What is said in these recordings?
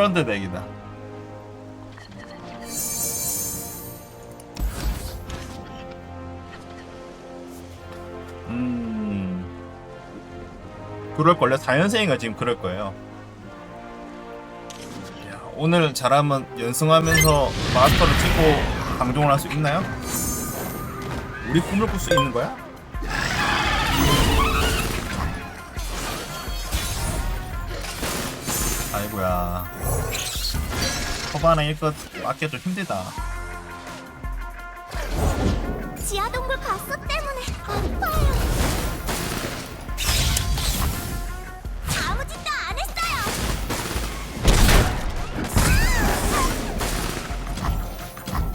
어, 트런드 덱이다. 음. 그럴걸요? 4년생인가 지금 그럴 거예요. 야, 오늘 잘하면 연승하면서 마스터를 찍고 방종을 할 수 있나요? 우리 꿈을 꿀 수 있는 거야? 아이고야. 초반에 이거 맞기 좀 힘들다. 지하 동굴 가스 때문에 아파요. 아무 짓도 안 했어요.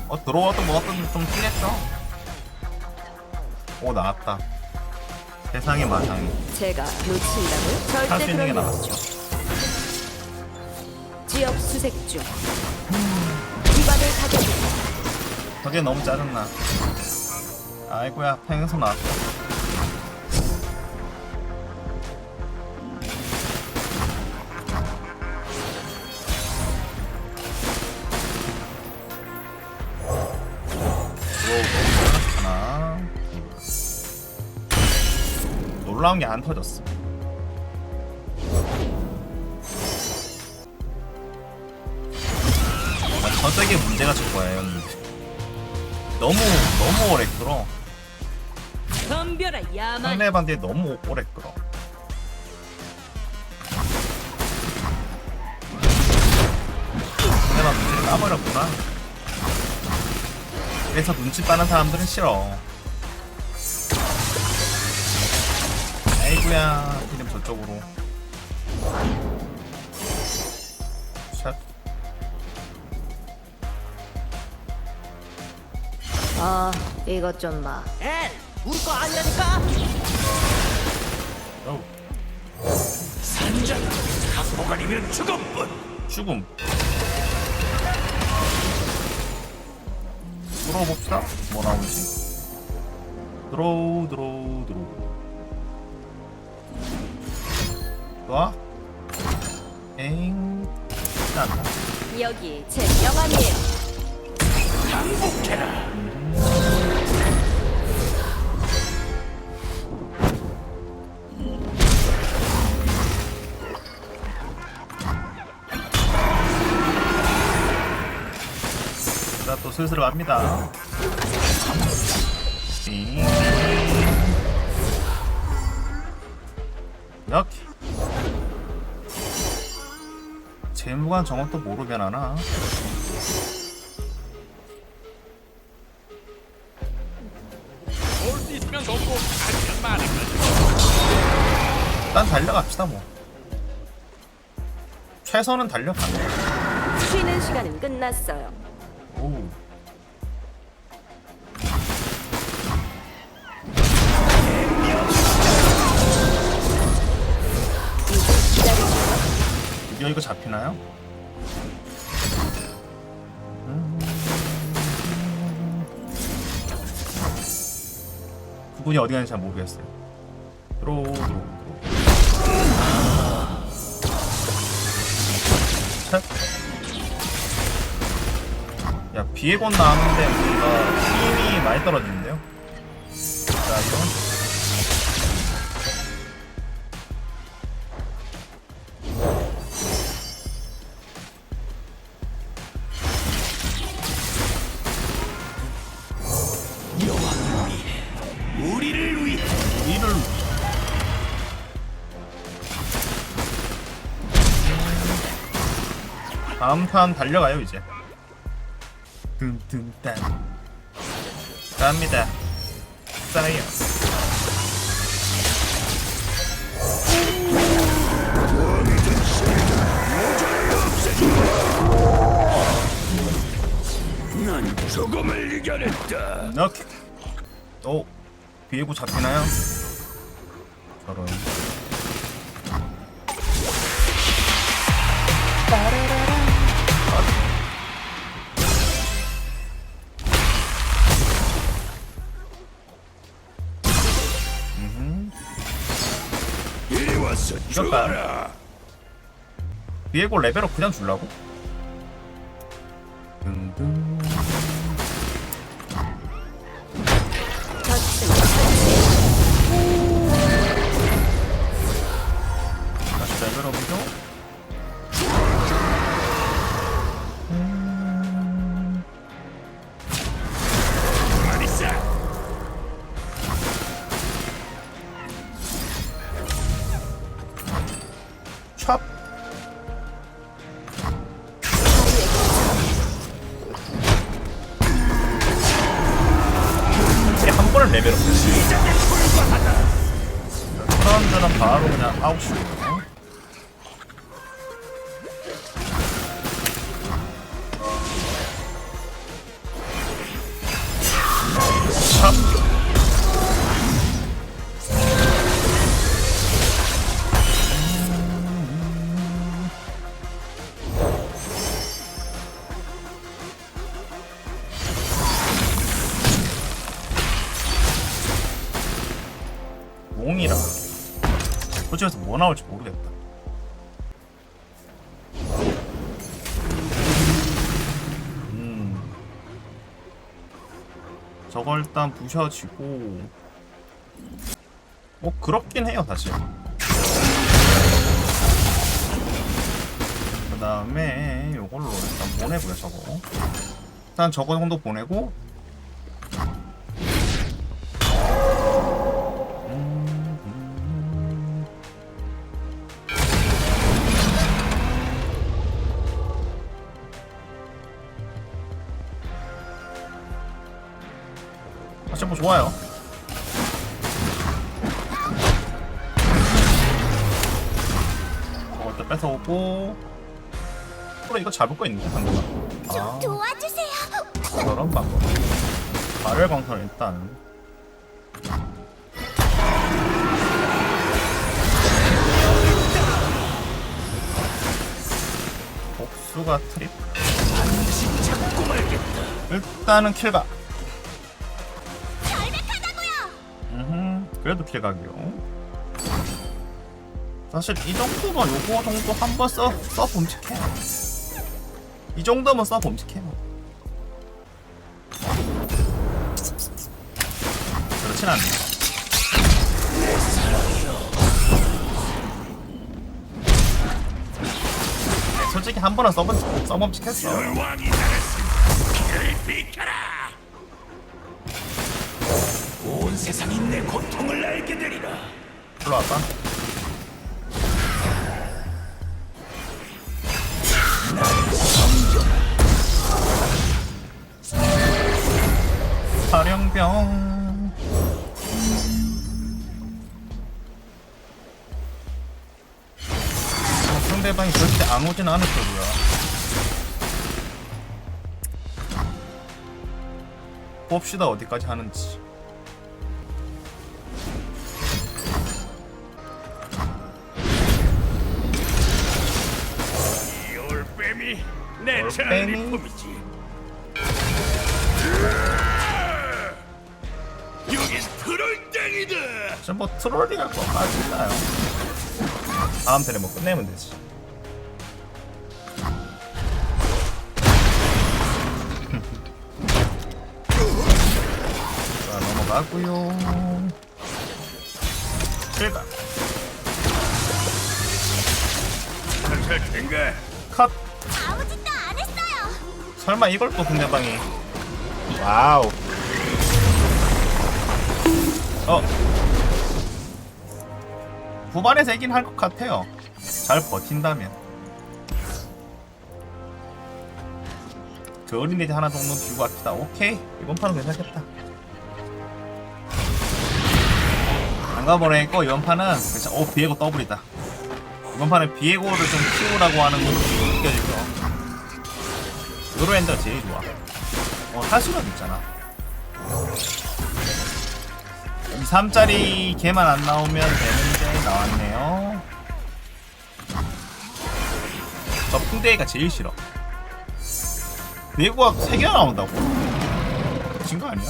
어 들어와도 뭐든 좀 뛰겠죠? 오 나왔다. 세상의 마상이 제가 놓친다고요? 할수 절대 있는 게 나왔죠. 지역 수색 중. 기반을 가져주세요. 저게 너무 짜증나. 아이고야 팽에서 나왔어. 하나, 둘. 놀라운 게 안 터졌어. 아, 저쪽에 문제가 저거예요. 너무 너무 오래 끌어. 덤벼라 야만. 상대방들이 너무 오래 끌어. 상대방 눈치를 까버렸구나. 그래서 눈치 빠는 사람들은 싫어. 아이구야, 이름 저쪽으로. 아 이것 좀 봐. 엔! 우리 거 아니라니까! 어우, 산장 한보관이면 죽음뿐 죽음. 들어봅시다. 뭐 나오는지. 들어오, 들어오, 들어오. 좋아? 엥. 짠. 여기 제 명함이에요. 항복해라 슬슬 갑니다. 띵. 이렇게. 재무관 정원 또 뭐로 변하나? 올수 있으면 돕고 아니면 많은 건 일단 달려갑시다, 뭐. 최선은 달려가네. 쉬는 시간은 끝났어요. 드디어 이거 잡히나요? 음. 그분이 어디 가는지 잘 모르겠어요. 들어, 들어, 들어. 책? 야, 비에곤 나왔는데 뭔가 힘이 많이 떨어지는 다음 판 달려가요 이제. 든든딴. 갑니다. 쌓여 난 죽음을 이겨냈다. 이렇게 또 비에고 잡히나요? 저런 어서 죽어라. 비에고 레벨업 그냥 줄라고? 등등 9시. 뭐 나올지 모르겠다. 음. 저거 일단 부셔지고. 뭐 그렇긴 해요 사실. 그 다음에 요걸로 일단 보내고요 저거. 일단 저거 정도 보내고 좋아요. 어, 일단 뺏어오고. 그래 이거 잡을 거 있는데. 좀아 도와주세요. 저런 방법. 발열 광선 일단. 복수가 트립. 일단은 킬각. 그래도 킬각이요. 사실 이 정도면 요거 정도 한 번 써, 써 봄직해. 이 정도면 써 봄직해. 그렇진 않네. 솔직히 한 번은 써본 써봄직했어. 온 세상이 내 고통을 알게 되리라. 불러 왔다. 사령병. 어, 상대방이 절대 안 오진 않을 거고요. 봅시다 어디까지 하는지. 내 올빼미? 전리품이지. 여긴 트롤땡이다. 뭐 트롤링 할 거까지 있나요? 다음 턴에 뭐 끝내면 되지. 자 넘어가고요. 텐가. 컷. 설마 이걸 또 상대방이 와우. 어. 후반에서 이긴 할 것 같아요. 잘 버틴다면. 그 어린애들 하나 정도 주고 갑시다. 오케이. 이번 판은 괜찮겠다. 안 가보내고 이번 판은 괜찮. 오 비에고 더블이다. 이번 판은 비에고를 좀 키우라고 하는 게 느껴지죠. 요로엔더가 제일 좋아. 어, 하수는 있잖아. 2, 3짜리 걔만 안 나오면 되는데 나왔네요. 저 풍대가 제일 싫어. 내구가 3개나 나온다고? 미친 거 아니야?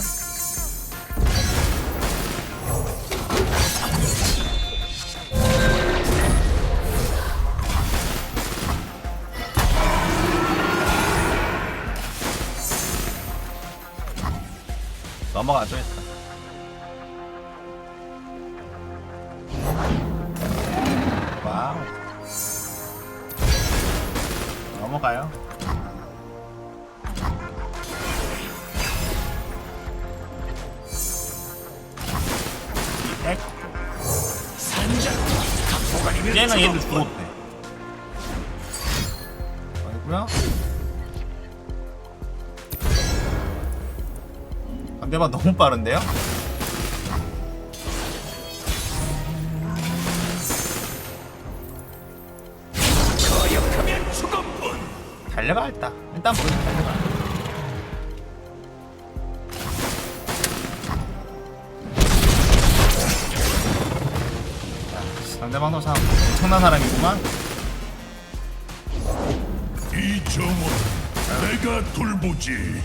넘어가죠 일단. 와우. 넘어가요. 엑. 얘는 죽어도 돼. 아니구나. 상대방 너무 빠른데요? 달려가 일단. 보여 달려가. 자, 상대방도 참 엄청난 사람이구만. 이 정원 내가 돌보지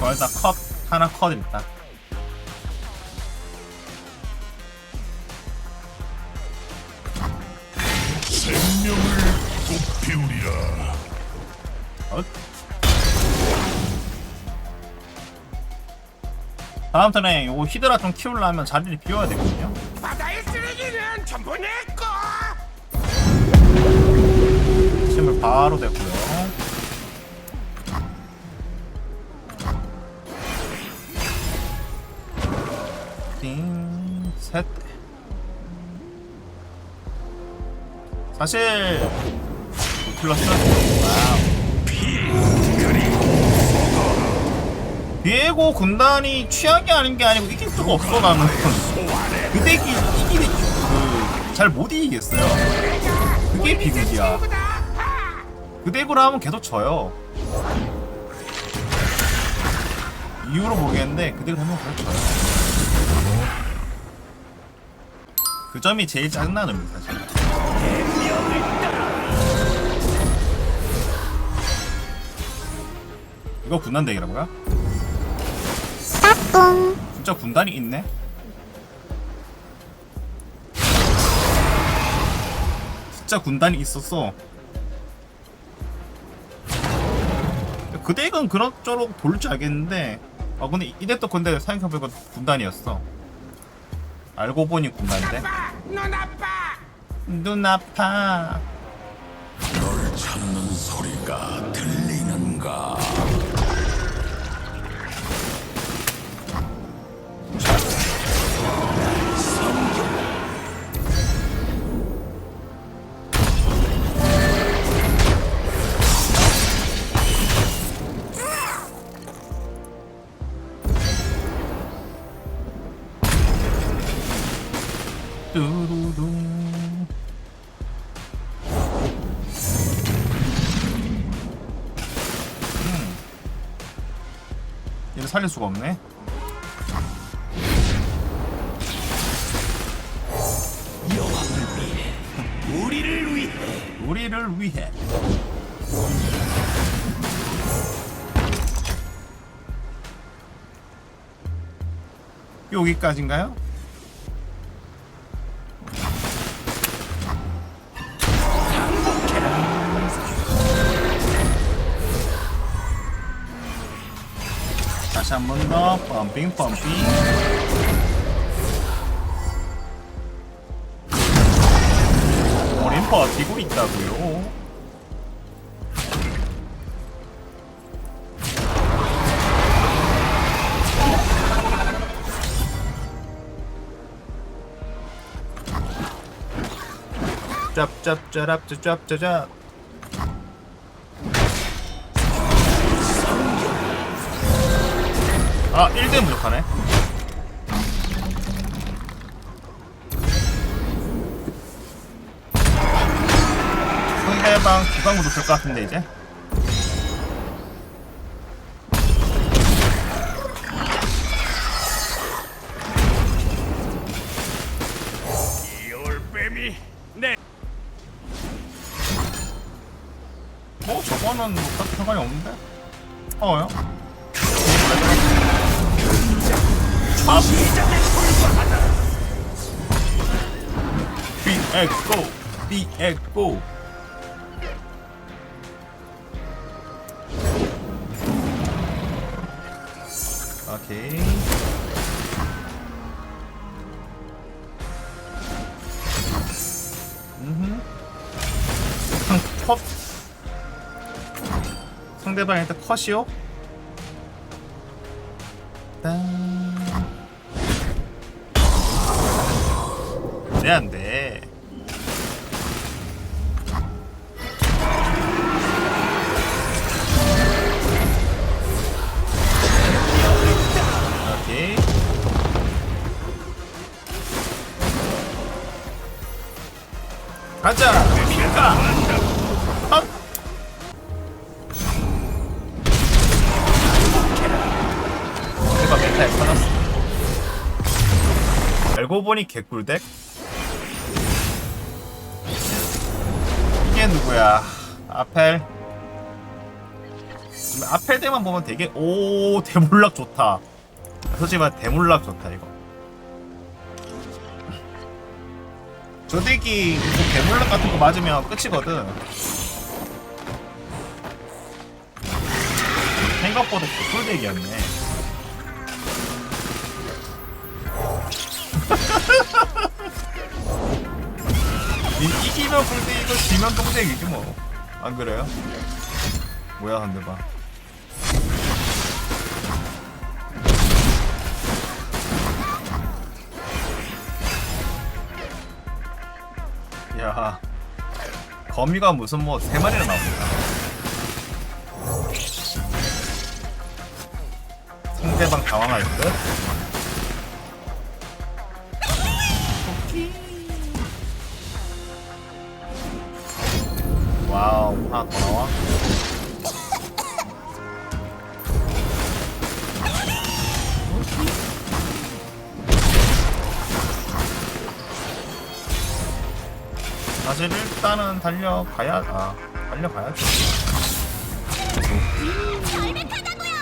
거기다 컷 하나 컷 일단 생명을 꽃피우리라 어? 다음 턴에 요거 히드라 좀 키우려면 자리를 비워야 되거든요 바다의 쓰레기는 전부 내 거. 침을 바로 됐고요 셋. 사실 플러스. 와우. 비에고 군단이 취약이 아닌 게 아니고 이길 수가 없어 나는. 그 덱이 이기기 그잘 못 이기겠어요. 그게 비극이야. 그 덱으로 하면 계속 져요. 이유로 모르겠는데 그 덱으로 하면 계속 져요 그 점이 제일 짜증나는 겁니다 사실 이거 군단 덱이라고요? 진짜 군단이 있네? 진짜 군단이 있었어. 그 덱은 그럭저럭 돌 줄 알겠는데, 아 근데 이 덱도 근데 생각해보니까 군단이었어. 알고 보니 군단인데. 눈 아파. 눈 아파. 널 찾는 소리가 뚜루둥. 음. 얘를 살릴 수가 없네. 우리를 위해 우리를 위해. 여기까지인가요? 다시 한 번 더. 펌핑 펌핑. 우린 버티고 있다고요. 짭짭짜랍짭짭짜짭 아 1대 부족하네. 상대방 기방 부족할 것 같은데 이제 비에고 비에고 오케이. 음흠. 상, 컷. 상대방한테 컷이요? 알고 보니 개꿀덱. 이게 누구야? 아펠. 아펠 때만 보면 되게 오 대물락 좋다. 솔직히 말 대물락 좋다 이거. 조대기 뭐 대물락 같은 거 맞으면 끝이거든. 생각보다 개꿀덱이었네. 이- 이기면 꿀덱이고 지면 똥덱이지 뭐. 안 그래요? 뭐야 근데 봐. 야 거미가 무슨 뭐 세 마리나 나옵니다. 상대방 당황할 듯. 사실 일단은 달려가야 아. 결백하다고요.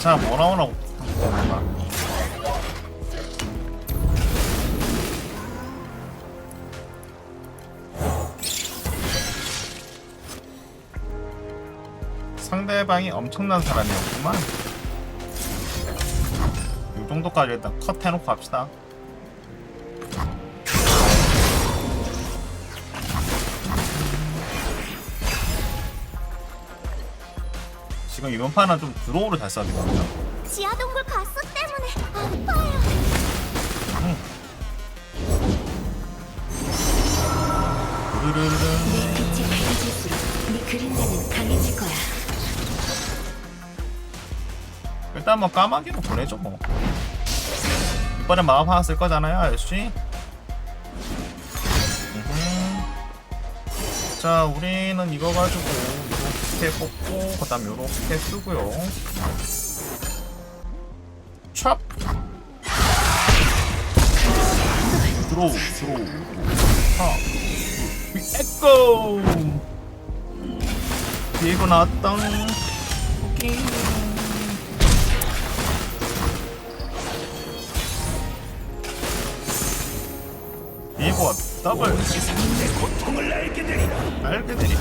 자, 뭐 나오나? 상대방이 엄청난 사람이었구만. 이 정도까지 일단 컷 해놓고 합시다. 지금 이번 판은 좀 드로우를 잘 써야 되거든요. 지하 동굴 가스 때문에 아파요. 르르르르. 빛이 밝아질수록 네 그림자는 강해질 거야. 일단 뭐 까마귀로 보내죠 뭐. 이번에 마법 하나 쓸 거잖아요 음흠. 자 우리는 이거 가지고 이렇게 뽑고 그 다음 요렇게 쓰고요. 촥! 드로우 드로우. 하. 에고 디에고 나왔당 오케이 이거 더블 고통을 알게 되리라. 알게 되리라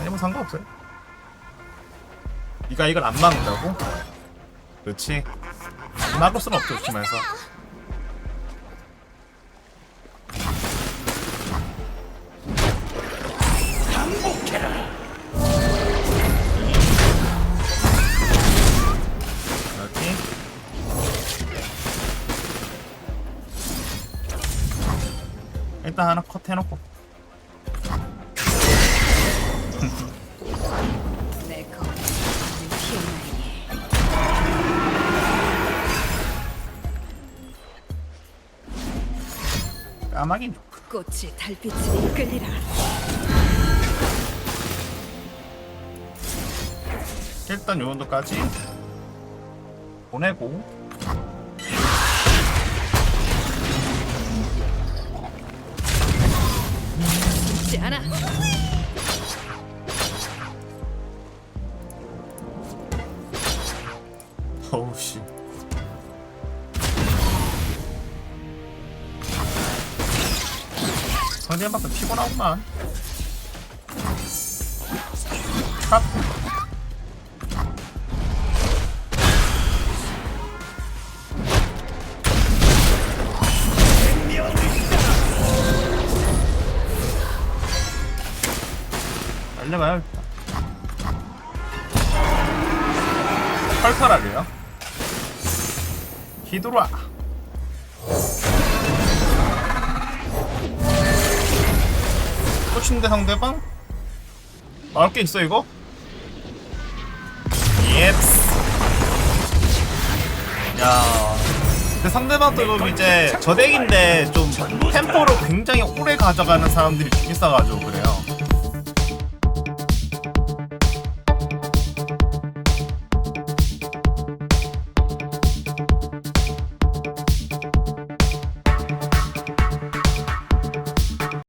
아니 뭐 상관없어요 네가 이걸 안 막는다고? 그렇지 막을 수는 없죠 조심해서 일단 하나 컷 해놓고 내. 까마귀 좋고 꽃이 달빛을 이끌리라. 일단 요 정도까지 보내고 상대방도 피곤하구만. 탑. 달려봐야겠다 털털하게요. 히드라 꽃인데 상대방? 나올 게 있어 이거? 예스 야 근데 상대방도 이거 이제 저덱인데 좀 템포를 굉장히 오래 가져가는 사람들이 좀 있어가지고 그래요